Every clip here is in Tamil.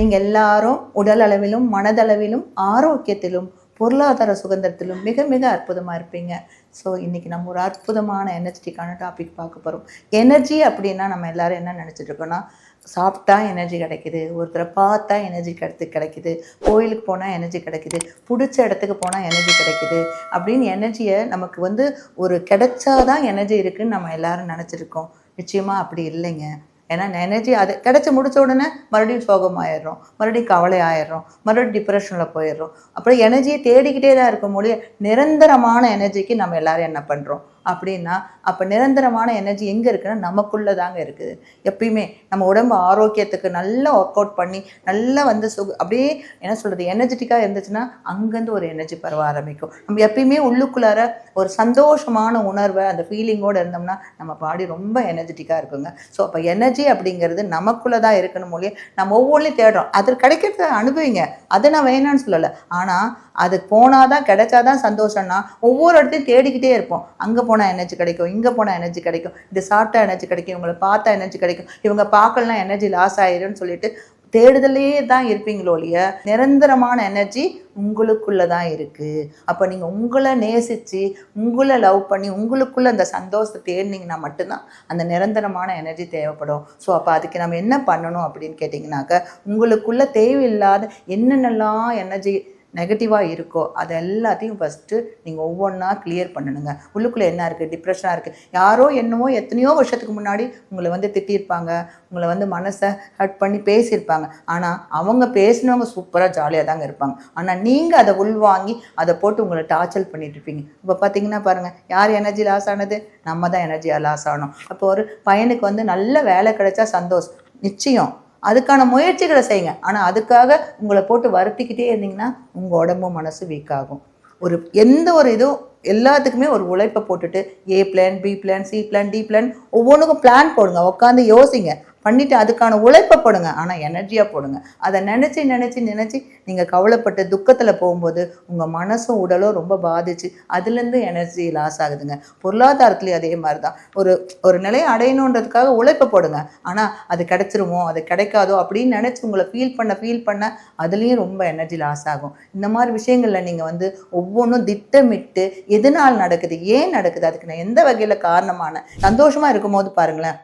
நீங்கள் எல்லாரும் உடல் அளவிலும் மனதளவிலும் ஆரோக்கியத்திலும் பொருளாதார சுதந்திரத்திலும் மிக மிக அற்புதமாக இருப்பீங்க. ஸோ இன்றைக்கி நம்ம ஒரு அற்புதமான எனர்ஜெட்டிக்கான டாபிக் பார்க்க போகிறோம் எனர்ஜி அப்படின்னா நம்ம எல்லாரும் என்ன நினச்சிட்டு இருக்கோம்னா சாப்பிட்டா எனர்ஜி கிடைக்குது ஒருத்தரை பார்த்தா எனர்ஜி கிடைத்து கிடைக்குது கோயிலுக்கு போனால் எனர்ஜி கிடைக்குது பிடிச்ச இடத்துக்கு போனால் எனர்ஜி கிடைக்குது அப்படின்னு எனர்ஜியை நமக்கு வந்து ஒரு கிடைச்சாதான் எனர்ஜி இருக்குதுன்னு நம்ம எல்லாரும் நினச்சிருக்கோம். நிச்சயமாக அப்படி இல்லைங்க. ஏன்னா எனர்ஜி அது கிடச்சி முடிச்ச உடனே மறுபடியும் சோகமாயிடுறோம் மறுபடியும் கவலை ஆயிடுறோம். மறுபடியும் டிப்ரெஷனில் போயிடுறோம். அப்புறம் எனர்ஜியை தேடிக்கிட்டே தான் இருக்கும் முடியும் நிரந்தரமான எனர்ஜிக்கு நம்ம எல்லாரும் என்ன பண்ணுறோம் அப்படின்னா அப்போ நிரந்தரமான எனர்ஜி எங்கே இருக்குன்னா நமக்குள்ளே தாங்க இருக்குது. எப்பயுமே நம்ம உடம்பு ஆரோக்கியத்துக்கு நல்லா ஒர்க் அவுட் பண்ணி நல்லா வந்து சுக அப்படியே என்ன சொல்கிறது எனர்ஜெட்டிக்காக இருந்துச்சுன்னா அங்கேருந்து ஒரு எனர்ஜி பரவ ஆரம்பிக்கும். நம்ம எப்பயுமே உள்ளுக்குள்ளார ஒரு சந்தோஷமான உணர்வை அந்த ஃபீலிங்கோடு இருந்தோம்னா நம்ம பாடி ரொம்ப எனர்ஜெட்டிக்காக இருக்குங்க. ஸோ அப்போ எனர்ஜி அப்படிங்கிறது நமக்குள்ளே தான் இருக்கணும் மொழியே நம்ம ஒவ்வொன்றையும் தேடுறோம். அது கிடைக்கிறத அனுபவிங்க. அதை நான் வேணான்னு சொல்லலை. ஆனால் அது போனால் தான் கிடைச்சாதான் சந்தோஷம்னா ஒவ்வொரு இடத்தையும் தேடிக்கிட்டே இருப்போம். அங்கே போனால் எனர்ஜி கிடைக்கும் இங்கே போனால் எனர்ஜி கிடைக்கும் இது சாப்பிட்டா எனர்ஜி கிடைக்கும் இவங்களை பார்த்தா எனர்ஜி கிடைக்கும் இவங்க பார்க்கலாம் எனர்ஜி லாஸ் ஆயிரும்னு சொல்லிட்டு தேடுதலே தான் இருப்பீங்களோ இல்லையா நிரந்தரமான எனர்ஜி உங்களுக்குள்ள தான் இருக்குது அப்போ நீங்கள் உங்களை நேசித்து உங்களை லவ் பண்ணி உங்களுக்குள்ள அந்த சந்தோஷத்தை தேடினீங்கன்னா மட்டும்தான் அந்த நிரந்தரமான எனர்ஜி தேவைப்படும். ஸோ அப்போ அதுக்கு நம்ம என்ன பண்ணணும் அப்படின்னு கேட்டிங்கனாக்க உங்களுக்குள்ள தேவையில்லாத என்னென்னலாம் எனர்ஜி நெகட்டிவாக இருக்கோ அது எல்லாத்தையும் ஃபஸ்ட்டு நீங்கள் ஒவ்வொன்றா கிளியர் பண்ணணுங்க. உள்ளுக்குள்ளே என்ன இருக்குது டிப்ரெஷனாக இருக்குது யாரோ என்னவோ எத்தனையோ வருஷத்துக்கு முன்னாடி உங்களை வந்து திட்டியிருப்பாங்க. உங்களை வந்து மனசை ஹர்ட் பண்ணி பேசியிருப்பாங்க. ஆனால் அவங்க பேசினவங்க சூப்பராக ஜாலியாக தாங்க இருப்பாங்க. ஆனால் நீங்கள் அதை உள்வாங்கி அதை போட்டு உங்களை டார்ச்சர் பண்ணிட்டு இருப்பீங்க. இப்போ பார்த்தீங்கன்னா பாருங்கள் யார் எனர்ஜி லாஸ் ஆனது? நம்ம தான் எனர்ஜியாக லாஸ் ஆகணும் அப்போ ஒரு பையனுக்கு வந்து நல்ல வேலை கிடைச்சா சந்தோஷம் நிச்சயம். அதுக்கான முயற்சிகளை செய்யுங்க. ஆனால் அதுக்காக உங்களை போட்டு வருத்திக்கிட்டே இருந்தீங்கன்னா உங்கள் உடம்பும் மனசு வீக் ஆகும். ஒரு எந்த ஒரு இதுவும் எல்லாத்துக்குமே ஒரு உழைப்பை போட்டுட்டு A plan B plan C plan D plan ஒவ்வொன்றுக்கும் பிளான் போடுங்க. உட்காந்து யோசிங்க. பண்ணிவிட்டு அதுக்கான உழைப்பை போடுங்க. ஆனால் எனர்ஜியாக போடுங்க. அதை நினச்சி நினச்சி நினச்சி நீங்கள் கவலைப்பட்டு துக்கத்தில் போகும்போது உங்கள் மனசும் உடலும் ரொம்ப பாதிச்சு அதுலேருந்து எனர்ஜி லாஸ் ஆகுதுங்க. பொருளாதாரத்துலேயும் அதே மாதிரி தான் ஒரு ஒரு நிலையை அடையணுன்றதுக்காக உழைப்பை போடுங்க. ஆனால் அது கிடச்சிருமோ அது கிடைக்காதோ அப்படின்னு நினச்சி உங்களை ஃபீல் பண்ண ஃபீல் பண்ண அதுலேயும் ரொம்ப எனர்ஜி லாஸ் ஆகும். இந்த மாதிரி விஷயங்களில் நீங்கள் வந்து ஒவ்வொன்றும் திட்டமிட்டு எதனால் நடக்குது ஏன் நடக்குது அதுக்கு நான் எந்த வகையில் காரணமான சந்தோஷமாக இருக்கும்போது பாருங்களேன்.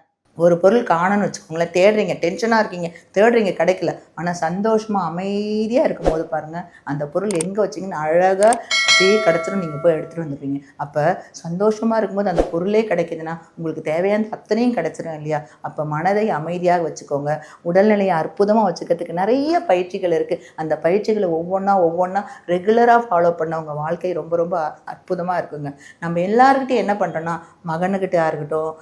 ஒரு பொருள் காணணும்னு வச்சுக்கோங்களேன். தேடுறீங்க டென்ஷனாக இருக்கீங்க தேடுறீங்க கிடைக்கல. ஆனால் சந்தோஷமாக அமைதியாக இருக்கும்போது பாருங்கள் அந்த பொருள் எங்கே வச்சிங்கன்னு அழகாக அப்படியே கிடச்சிடும் நீங்கள் போய் எடுத்துகிட்டு வந்துடுவீங்க அப்போ சந்தோஷமாக இருக்கும்போது அந்த பொருளே கிடைக்குதுன்னா உங்களுக்கு தேவையான அத்தனையும் கிடச்சிரும் இல்லையா? அப்போ மனதை அமைதியாக வச்சுக்கோங்க. உடல்நிலையை அற்புதமாக வச்சுக்கிறதுக்கு நிறைய பயிற்சிகள் இருக்குது அந்த பயிற்சிகளை ஒவ்வொன்றா ஒவ்வொன்றா ரெகுலராக ஃபாலோ பண்ண உங்கள் வாழ்க்கை ரொம்ப ரொம்ப அற்புதமாக இருக்குங்க. நம்ம எல்லாருக்கிட்டையும் என்ன பண்ணுறோன்னா மகனுக்கிட்டே இருக்கட்டும்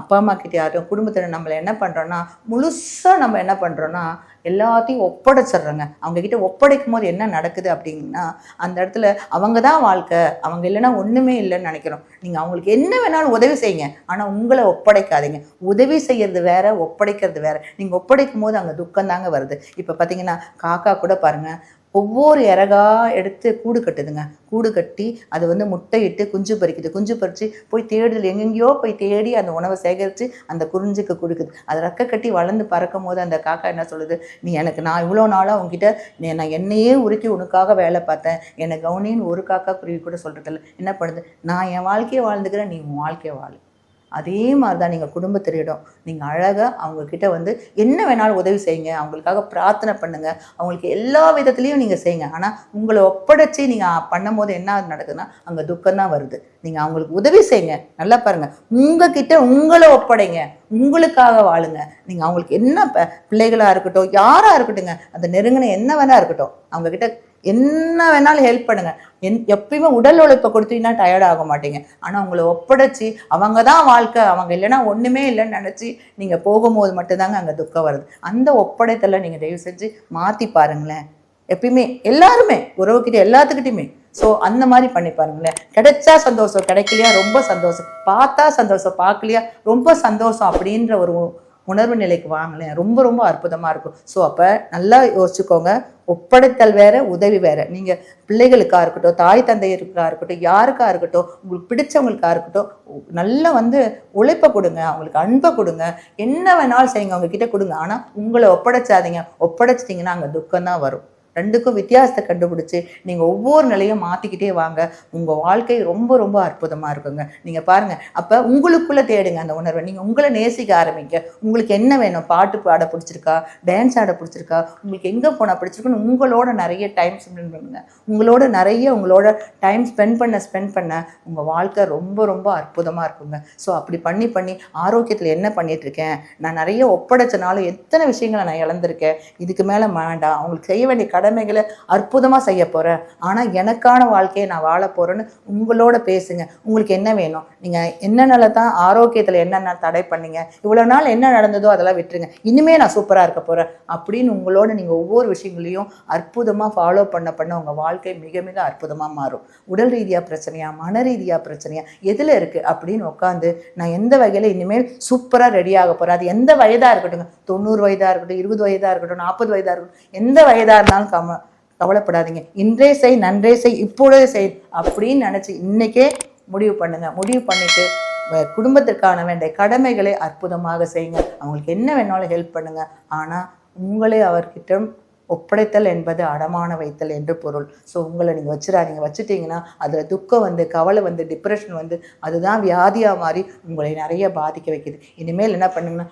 அப்பா அம்மா கிட்டே இருக்கட்டும் குடும்பத்தில் நம்மளை என்ன பண்ணுறோன்னா முழுசாக நம்ம என்ன பண்ணுறோன்னா எல்லாத்தையும் ஒப்படைச்சிடுறோங்க. அவங்க கிட்ட ஒப்படைக்கும் போது என்ன நடக்குது அப்படின்னா அந்த இடத்துல அவங்க தான் வாழ்க்கை. அவங்க இல்லைன்னா ஒன்றுமே இல்லைன்னு நினைக்கிறோம். நீங்கள் அவங்களுக்கு என்ன வேணாலும் உதவி செய்யுங்க. ஆனால் உங்களை ஒப்படைக்காதீங்க. உதவி செய்கிறது வேற ஒப்படைக்கிறது வேற. நீங்கள் ஒப்படைக்கும் போது அங்கே துக்கம் தாங்க வருது. இப்போ பார்த்தீங்கன்னா காக்கா கூட பாருங்க ஒவ்வொரு இறகா எடுத்து கூடு கட்டுதுங்க. கூடு கட்டி அது வந்து முட்டையிட்டு குஞ்சு பறிக்குது. குஞ்சு பறித்து போய் தேடுதல் எங்கெங்கேயோ போய் தேடி அந்த உணவை சேகரித்து அந்த குறிஞ்சுக்கு கொடுக்குது. அது ரக்க கட்டி வளர்ந்து பறக்கும் போது அந்த காக்கா என்ன சொல்லுது? நீ எனக்கு நான் இவ்வளோ நாளாக உங்ககிட்ட நீ நான் என்னையே உருக்கி உனக்காக வேலை பார்த்தேன். என்னை கவுனின்னு ஒரு காக்கா குருவி கூட சொல்கிறதில்ல என்ன பண்ணுது? நான் என் வாழ்க்கையை வாழ்ந்துக்கிறேன். நீ உன் வாழ்க்கையை வாழு. அதே மாதிரி தான் நீங்கள் குடும்பத்தினரிடம் நீங்கள் அழகாக அவங்கக்கிட்ட வந்து என்ன வேணாலும் உதவி செய்யுங்க அவங்களுக்காக பிரார்த்தனை பண்ணுங்கள் அவங்களுக்கு எல்லா விதத்துலேயும் நீங்கள் செய்யுங்க. ஆனால் உங்களை ஒப்படைச்சி நீங்கள் பண்ணும்போது என்ன நடக்குதுன்னா அங்கே துக்கம் தான் வருது. நீங்கள் அவங்களுக்கு உதவி செய்யுங்க. நல்லா பாருங்கள் உங்ககிட்ட உங்களை ஒப்படைங்க. உங்களுக்காக வாழுங்க. நீங்கள் அவங்களுக்கு என்ன ப- பிள்ளைகளாக இருக்கட்டும் யாராக இருக்கட்டுங்க அந்த நெருங்கின என்ன வேணா இருக்கட்டும் அவங்கக்கிட்ட என்ன வேணாலும் ஹெல்ப் பண்ணுங்க. என் எப்பயுமே உடல் உழைப்பை கொடுத்தீங்கன்னா டயர்ட் ஆக மாட்டீங்க. ஆனால் உங்களை ஒப்படைச்சி அவங்க தான் வாழ்க்கை அவங்க இல்லைன்னா ஒன்றுமே இல்லைன்னு நினச்சி நீங்கள் போகும்போது மட்டும்தாங்க அங்கே துக்கம் வருது. அந்த ஒப்படைத்தலை நீங்கள் தயவு செஞ்சு மாற்றி பாருங்களேன். எப்பயுமே எல்லாருமே உறவுக்கிட்ட எல்லாத்துக்கிட்டையுமே. ஸோ அந்த மாதிரி பண்ணி பாருங்களேன். கிடைச்சா சந்தோஷம் கிடைக்கலையா ரொம்ப சந்தோஷம். பார்த்தா சந்தோஷம் பார்க்கலையா ரொம்ப சந்தோஷம் அப்படின்ற ஒரு உணர்வு நிலைக்கு வாங்கலேன் ரொம்ப ரொம்ப அற்புதமாக இருக்கும். ஸோ அப்போ நல்லா யோசிச்சுக்கோங்க. ஒப்படைத்தல் வேற உதவி வேற. நீங்கள் பிள்ளைகளுக்காக இருக்கட்டும் தாய் தந்தையருக்காக இருக்கட்டும் யாருக்கா இருக்கட்டும் உங்களுக்கு பிடிச்சவங்களுக்கா இருக்கட்டும் நல்லா வந்து உழைப்பை கொடுங்க. அவங்களுக்கு அன்பை கொடுங்க. என்ன வேணாலும் செய்யுங்க. அவங்கக்கிட்ட கொடுங்க. ஆனால் உங்களை ஒப்படைச்சாதீங்க. ஒப்படைச்சிட்டிங்கன்னா அங்கே துக்கம் தான் வரும். ரெண்டுக்கும் வித்தியாசத்தை கண்டுபிடிச்சு நீங்கள் ஒவ்வொரு நிலையும் மாற்றிக்கிட்டே வாங்க. உங்கள் வாழ்க்கை ரொம்ப ரொம்ப அற்புதமாக இருக்குங்க. நீங்கள் பாருங்கள் அப்போ உங்களுக்குள்ளே தேடுங்க அந்த உணர்வை. நீங்கள் உங்களை நேசிக்க ஆரம்பிங்க. உங்களுக்கு என்ன வேணும்? பாட்டு பாட பிடிச்சிருக்கா? டான்ஸ் ஆட பிடிச்சிருக்கா? உங்களுக்கு எங்கே போனால் பிடிச்சிருக்குன்னு உங்களோட நிறைய டைம் ஸ்பெண்ட் பண்ணுங்க. உங்களோட நிறைய உங்களோட டைம் ஸ்பெண்ட் பண்ண ஸ்பெண்ட் பண்ண உங்கள் வாழ்க்கை ரொம்ப ரொம்ப அற்புதமாக இருக்குங்க. ஸோ அப்படி பண்ணி பண்ணி ஆரோக்கியத்தில் என்ன பண்ணிகிட்ருக்கேன் நான் நிறைய ஒப்படைச்சனாலும் எத்தனை விஷயங்களை நான் இழந்திருக்கேன்? இதுக்கு மேலே வேண்டாம். அவங்களுக்கு செய்ய வேண்டிய கடமைகளை அற்புதமா செய்ய போறேன். ஆனா எனக்கான வாழ்க்கையை நான் வாழ போகிறேன்னு உங்களோட பேசுங்க. உங்களுக்கு என்ன வேணும்? நீங்க என்னென்னல தான் ஆரோக்கியத்துல என்னென்ன தடை பண்ணீங்க? இவ்வளோ நாள் என்ன நடந்ததோ அதெல்லாம் விட்டுருங்க. இனிமே நான் சூப்பராக இருக்க போறேன் அப்படின்னு உங்களோட நீங்க ஒவ்வொரு விஷயங்களையும் அற்புதமா ஃபாலோ பண்ண பண்ண உங்கள் வாழ்க்கை மிக மிக அற்புதமாக மாறும். உடல் ரீதியா பிரச்சனையா மன ரீதியா பிரச்சனையா எதுல இருக்கு அப்படின்னு உட்காந்து நான் எந்த வகையில இனிமேல் சூப்பராக ரெடி ஆக போறேன்? அது எந்த வயதா இருக்கட்டும் தொண்ணூறு வயதாக இருக்கட்டும் இருபது வயதாக இருக்கட்டும் நாற்பது வயதாக இருக்கட்டும் எந்த வயதாக இருந்தாலும் கம கவலைப்படாதீங்க. இன்றே செய் நன்றே செய் இப்பொழுதே செய் அப்படின்னு நினச்சி இன்னைக்கே முடிவு பண்ணுங்க. முடிவு பண்ணிட்டு குடும்பத்திற்கான வேண்டிய கடமைகளை அற்புதமாக செய்யுங்க. அவங்களுக்கு என்ன வேணாலும் ஹெல்ப் பண்ணுங்க. ஆனால் உங்களை அவர்கிட்ட ஒப்படைத்தல் என்பது அடமான வைத்தல் என்று பொருள். ஸோ உங்களை நீங்கள் வச்சிடாதீங்க. வச்சுட்டீங்கன்னா அதில் துக்கம் வந்து கவலை வந்து டிப்ரெஷன் வந்து அதுதான் வியாதியாக மாறி உங்களை நிறைய பாதிக்க வைக்குது. இனிமேல் என்ன பண்ணுங்கன்னா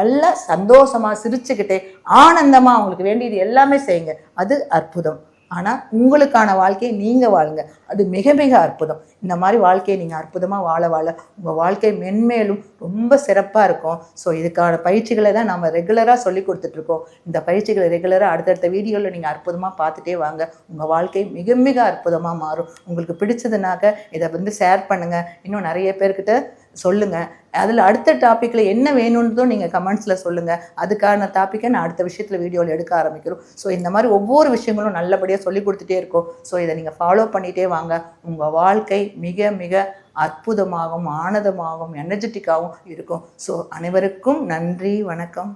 நல்லா சந்தோஷமாக சிரிச்சுக்கிட்டே ஆனந்தமாக அவங்களுக்கு வேண்டியது எல்லாமே செய்யுங்க. அது அற்புதம். ஆனால் உங்களுக்கான வாழ்க்கையை நீங்கள் வாழுங்க. அது மிக மிக அற்புதம். இந்த மாதிரி வாழ்க்கையை நீங்கள் அற்புதமாக வாழ வாழ உங்கள் வாழ்க்கை மென்மேலும் ரொம்ப சிறப்பாக இருக்கும். ஸோ இதுக்கான பயிற்சிகளை தான் நம்ம ரெகுலராக சொல்லி கொடுத்துட்ருக்கோம் இந்த பயிற்சிகளை ரெகுலராக அடுத்தடுத்த வீடியோவில் நீங்கள் அற்புதமாக பார்த்துட்டே வாங்க. உங்கள் வாழ்க்கை மிக மிக அற்புதமாக மாறும். உங்களுக்கு பிடிச்சதுனாக்க இதை வந்து ஷேர் பண்ணுங்கள் இன்னும் நிறைய பேர்கிட்ட சொல்லுங்கள் அதில் அடுத்த டாப்பிக்கில் என்ன வேணுன்றதும் நீங்கள் கமெண்ட்ஸில் சொல்லுங்கள் அதுக்கான டாப்பிக்கை நான் அடுத்த விஷயத்தில் வீடியோவில் எடுக்க ஆரம்பிக்கிறோம். ஸோ இந்த மாதிரி ஒவ்வொரு விஷயங்களும் நல்லபடியாக சொல்லி கொடுத்துட்டே இருக்கோம். ஸோ இதை நீங்கள் ஃபாலோ பண்ணிகிட்டே வாங்க. உங்கள் வாழ்க்கை மிக மிக அற்புதமாகவும் ஆனந்தமாகவும் எனர்ஜெட்டிக்காகவும் இருக்கும். ஸோ அனைவருக்கும் நன்றி வணக்கம்.